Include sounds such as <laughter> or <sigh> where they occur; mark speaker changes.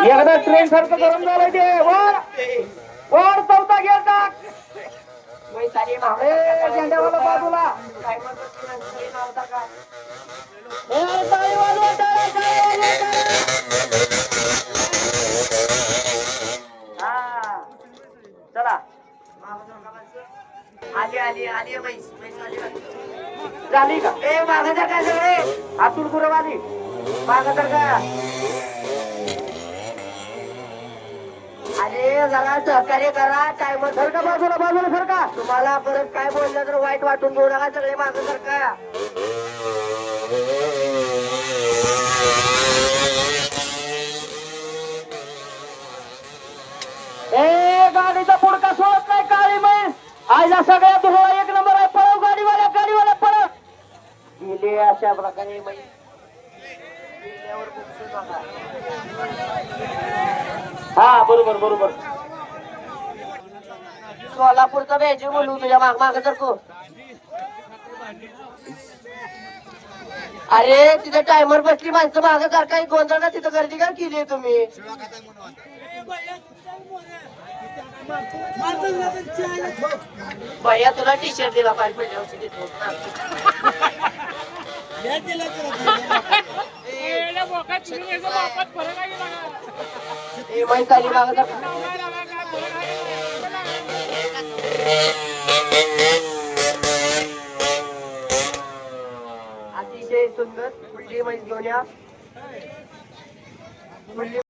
Speaker 1: एकदा ट्रेन सारखं गरम झालंय ते वर. वर चौथा गेल टाक झेंड्यावाला बाजूला. चला.
Speaker 2: आली आली आली म्हैस म्हैस आली.
Speaker 1: झाली का?
Speaker 2: ए मागाचा काय सगळे
Speaker 1: आतूर गुरवाली माग तर का
Speaker 2: अरे जरा सहकार्य करा टायमर
Speaker 1: सर का बाजूला बाजूला सर का?
Speaker 2: तुम्हाला परत काय बोललं तर वाईट वाटून घेऊ नका सगळे मागं सरका
Speaker 1: ए गाडीचा पुडका सोडत नाही काळी म्हैस. आईला सगळ्या धुळा एक नंबर आहे. पळव गाडीवाल्या गाडीवाल्या पळव.
Speaker 2: गेले अशा प्रकारे गेल्यावर बघतो.
Speaker 1: हा बरोबर बरोबर.
Speaker 2: सोलापूरचा बेंचे बोलू तुझ्या माग माग सरको अरे तिथे टायमर बसली माणसं माग सारखा गोंधळ का तिथं गर्दी का केली तुम्ही? भैया तुला टी शर्ट दिला पाहिजे पहिल्या <laughs> वर्षी देतो. अतिशय सुंदर फुल्ली म्हैस घेऊन या